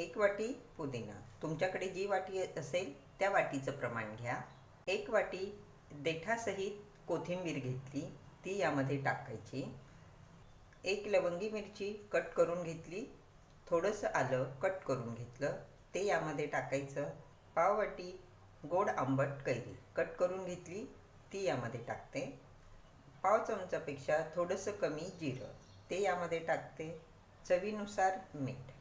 एक वाटी पुदिना. तुमच्याकडे जी वाटी असेल त्या वाटीचं प्रमाण घ्या. एक वाटी देठासहित कोथिंबीर घेतली ती यामध्ये टाकायची. एक लवंगी मिरची कट करून घेतली थोडंसं आलं कट करून घेतलं ते यामध्ये टाकायचं. पाववाटी गोड आंबट कैरी कट करून घेतली ती यामध्ये टाकते. पाव चमचापेक्षा थोडंसं कमी जिरं ते यामध्ये टाकते. चवीनुसार मीठ.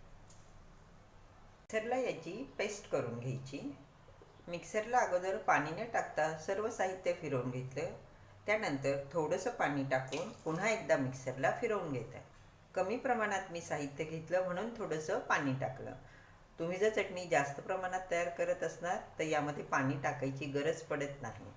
मिक्सरला याची पेस्ट करून घ्यायची. मिक्सरला अगोदर पाणी न टाकता सर्व साहित्य फिरवून घेतलं. त्यानंतर थोडंसं पाणी टाकून पुन्हा एकदा मिक्सरला फिरवून घेत कमी प्रमाणात मी साहित्य घेतलं म्हणून थोडंसं पाणी टाकलं. तुम्ही जर चटणी जास्त प्रमाणात तयार करत असणार तर यामध्ये पाणी टाकायची गरज पडत नाही.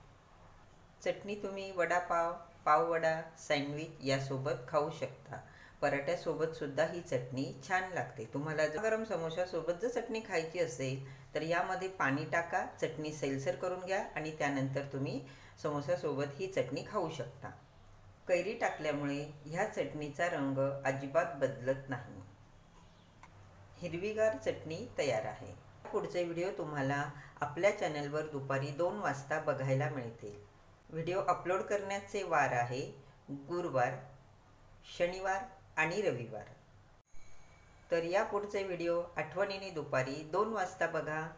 चटणी तुम्ही वडापाव पाववडा सँडविच यासोबत खाऊ शकता. पराठ्यासोबत सुद्धा ही चटणी छान लागते. तुम्हाला जर गरम समोशासोबत जर चटणी खायची असेल तर यामध्ये पाणी टाका चटणी सैलसर करून घ्या आणि त्यानंतर तुम्ही समोसासोबत ही चटणी खाऊ शकता. कैरी टाकल्यामुळे ह्या चटणीचा रंग अजिबात बदलत नाही. हिरवीगार चटणी तयार आहे. पुढचे व्हिडिओ तुम्हाला आपल्या चॅनलवर दुपारी दोन वाजता बघायला मिळतील. व्हिडिओ अपलोड करण्याचे वार आहे. गुरुवार शनिवार आणि रविवार. तर या पुढचे व्हिडिओ आठवणीने दुपारी दोन वाजता बघा.